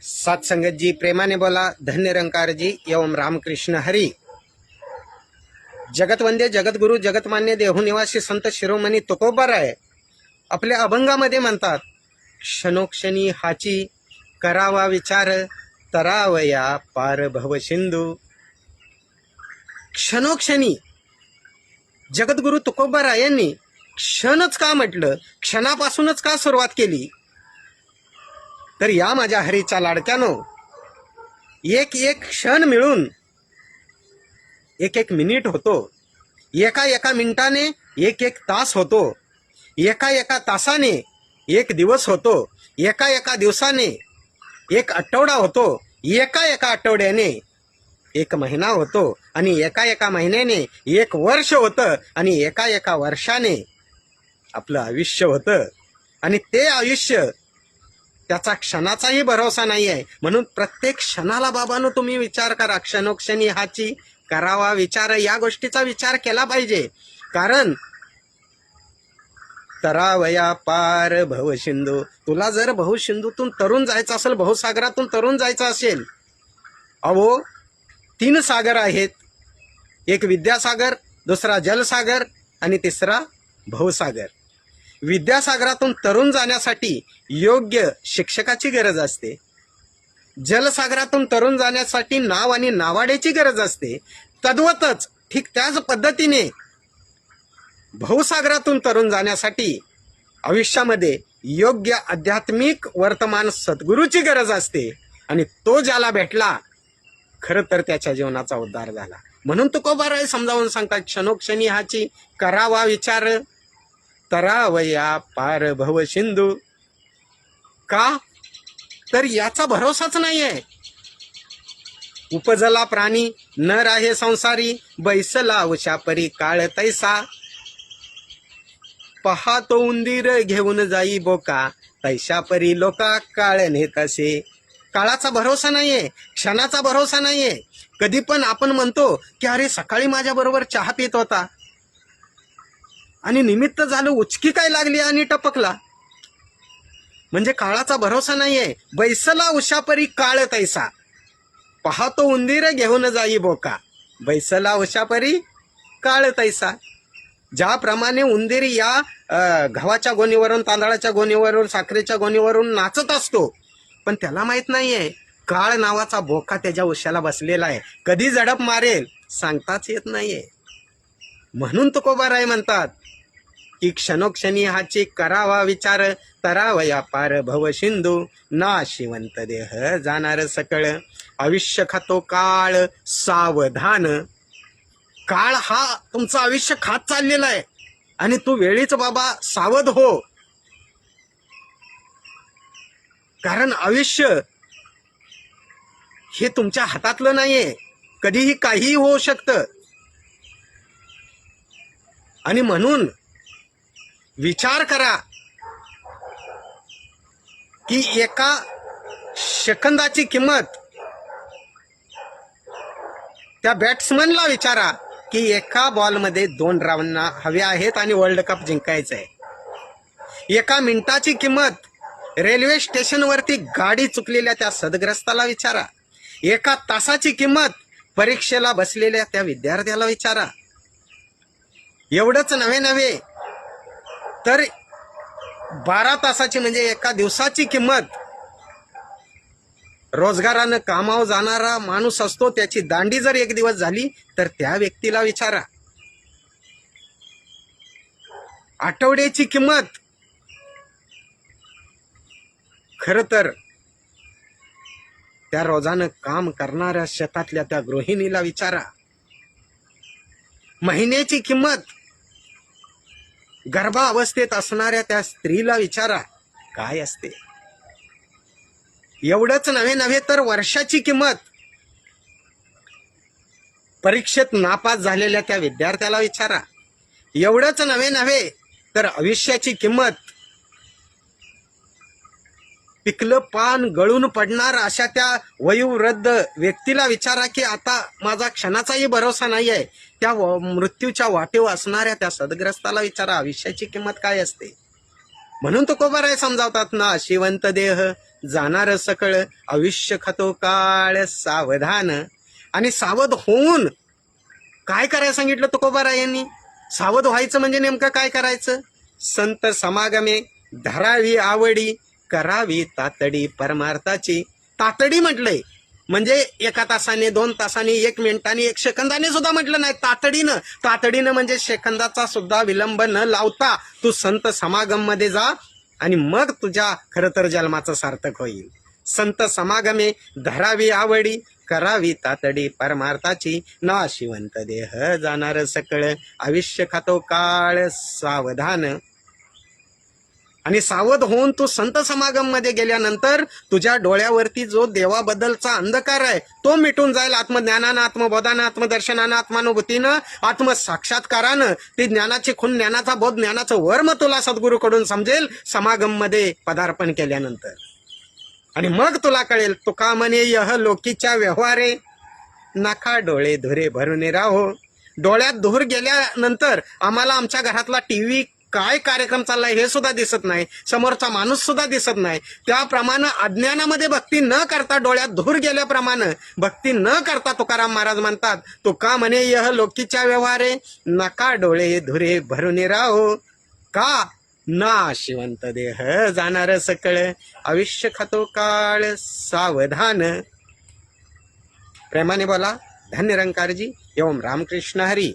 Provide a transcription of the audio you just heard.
सात संगत जी प्रेमाने बोला धन्य रंकार जी एवं रामकृष्ण हरी. जगतवंदे जगद्गुरु जगतमान्य देहुनिवासी संत शिरोमणी तुकोबार आहे. आपल्या अभंगामध्ये म्हणतात क्षणोक्षणी हाची करावा विचार तरावया पार भव सिंधू. क्षणोक्षणी जगद्गुरु तुकोबारायांनी क्षणच का म्हटलं क्षणापासूनच का सुरुवात केली? तर या माझ्या हरीच्या लाडक्यानो एक एक क्षण मिळून एक एक मिनिट होतो. एका एका मिनिटाने एक एक तास होतो. एका एका तासाने एक दिवस होतो. एका एका दिवसाने एक आठवडा होतो. एका एका आठवड्याने एक महिना होतो. आणि एका एका महिन्याने एक वर्ष होतं. आणि एका एका वर्षाने आपलं आयुष्य होतं. आणि ते आयुष्य त्याचा क्षणाचाही भरोसा नाही आहे म्हणून प्रत्येक क्षणाला बाबांनो तुम्ही विचार करा. क्षणोक्षणी हाची करावा विचार या गोष्टीचा विचार केला पाहिजे. कारण तरावया पार भवसिंधू तुला जर भाऊ तरुण जायचं असेल बहुसागरातून तरुण जायचं असेल अहो तीन सागर आहेत. एक विद्यासागर दुसरा जलसागर आणि तिसरा भवसागर. विद्यासागरातून तरुण जाण्यासाठी योग्य शिक्षकाची गरज असते. जलसागरातून तरुण जाण्यासाठी नाव आणि नावाड्याची गरज असते. तद्वतच ठीक त्याच पद्धतीने भाऊसागरातून तरुण जाण्यासाठी आयुष्यामध्ये योग्य आध्यात्मिक वर्तमान सद्गुरूची गरज असते आणि तो ज्याला भेटला खरं तर त्याच्या जीवनाचा उद्धार झाला. म्हणून तुकोबाराय समजावून सांगतात क्षणोक्षणी हाची करावा विचार तरावया पार भव सिंधू. का? तर याचा भरोसाच नाहीये. उपजला प्राणी नर आहे संसारी बैसला उशापरी काळ तैसा. पहातो उंदीर घेऊन जाई बोका तैशा परी लोका काळ नेत असे. काळाचा भरोसा नाहीये क्षणाचा भरोसा नाहीये. कधी पण आपण म्हणतो की अरे सकाळी माझ्या बरोबर चहा पित होता. आणि निमित्त झालं उचकी काय लागली आणि टपकला? म्हणजे काळाचा भरोसा नाहीये. बैसला उशापरी काळ तैसा. पाहतो उंदीर घेऊन जाई बोका. बैसला उशापरी काळ तैसा. ज्याप्रमाणे उंदीर या गव्हाच्या गोणीवरून तांदळाच्या गोणीवरून साखरेच्या गोणीवरून नाचत असतो. पण त्याला माहीत नाहीये. काळ नावाचा बोका त्याच्या उशाला बसलेला आहे. कधी झडप मारेल सांगताच येत नाहीये. म्हणून तुकोबाराय म्हणतात की क्षणोक्षणी हाची करावा विचार तरावया पार भव सिंधू ना शिवंत देह जाणार सकळ. आयुष्य खातो काळ सावधान. काळ हा तुमचं आयुष्य खात चाललेला आहे. आणि तू वेळीच बाबा सावध हो. कारण आयुष्य हे तुमच्या हातातलं नाहीये. कधीही काहीही होऊ शकतं. आणि म्हणून विचार करा की एका सेकंदाची किंमत त्या बॅट्समनला विचारा की एका बॉलमध्ये दोन रावणना हवे आहेत आणि वर्ल्ड कप जिंकायचं आहे. एका मिनिटाची किंमत रेल्वे स्टेशनवरती गाडी चुकलेल्या त्या सदग्रस्ताला विचारा. एका तासाची किंमत परीक्षेला बसलेल्या त्या विद्यार्थ्याला विचारा. एवढंच नव्हे नव्हे तर बारा तासाची म्हणजे एका दिवसाची किंमत. रोजगारानं कामावर जाणारा माणूस असतो त्याची दांडी जर एक दिवस झाली तर त्या व्यक्तीला विचारा. आठवड्याची किंमत. खर तर त्या रोजानं काम करणाऱ्या शेतातल्या त्या गृहिणीला विचारा. महिन्याची किंमत. गर्भावस्थेत असणाऱ्या त्या स्त्रीला विचारा काय असते? एवढंच नव्हे नव्हे तर वर्षाची किंमत. परीक्षेत नापास झालेल्या त्या विद्यार्थ्याला विचारा. एवढंच नव्हे नव्हे तर आयुष्याची किंमत पिकलं पान गळून पडणार अशा त्या वयोवृद्ध व्यक्तीला विचारा की आता माझा क्षणाचाही भरोसा नाही आहे. त्या व- मृत्यूच्या वाटेवर असणाऱ्या त्या सदग्रस्ताला विचारा. आयुष्याची किंमत काय असते? म्हणून तो कोबराय समजावतात ना शिवंत देह जाणार सकळ आयुष्य खातो काळ सावधान. आणि सावध होऊन काय करायला सांगितलं तुकोबाराय यांनी? सावध व्हायचं म्हणजे नेमकं काय करायचं? संत समागमे धरावी आवडी करावी तातडी परमार्थाची. तातडी म्हटलंय. म्हणजे एका तासाने दोन तासाने एक मिनिटाने एक सेकंदाने सुद्धा म्हटलं नाही. तातडीनं. तातडीनं म्हणजे सेकंदाचा सुद्धा विलंब न लावता तू संत समागममध्ये जा आणि मग तुझ्या खरं तर जन्माचं सार्थक होईल. संत समागमे धरावी आवडी करावी तातडी परमार्थाची. ना शिवंत देह जाणार सकळ आयुष्य खातो काळ सावधान. आणि सावध होऊन तू संत समागममध्ये गेल्यानंतर तुझ्या डोळ्यावरती जो देवाबद्दलचा अंधकार आहे तो मिटून जाईल आत्मज्ञानानं आत्मबोधानं आत्मदर्शनानं आत्मानुभूतीनं आत्मसाक्षात्कारानं. ती ज्ञानाची खून ज्ञानाचा बोध ज्ञानाचं वर्म तुला सद्गुरूकडून समजेल समागममध्ये पदार्पण केल्यानंतर. आणि मग तुला कळेल तुका म्हणे यह लोकीच्या व्यवहारे. नका डोळे धुरे भरून राहो. डोळ्यात धूर गेल्यानंतर आम्हाला आमच्या घरातला टीव्ही काय कार्यक्रम चाललाय हे सुद्धा दिसत नाही. समोरचा माणूस सुद्धा दिसत नाही. त्याप्रमाणे अज्ञानामध्ये भक्ती न करता डोळ्यात धूर गेल्याप्रमाणे भक्ती न करता तुकाराम महाराज म्हणतात तुका म्हणे यह लोकीच्या व्यवहारे नका डोळे धुरे भरून राहो. का? ना शिवंत देह जाणार सकळ आयुष्य खातो काळ सावधान. प्रेमाने बोला धन्य रंकारजी एवं रामकृष्ण हरी.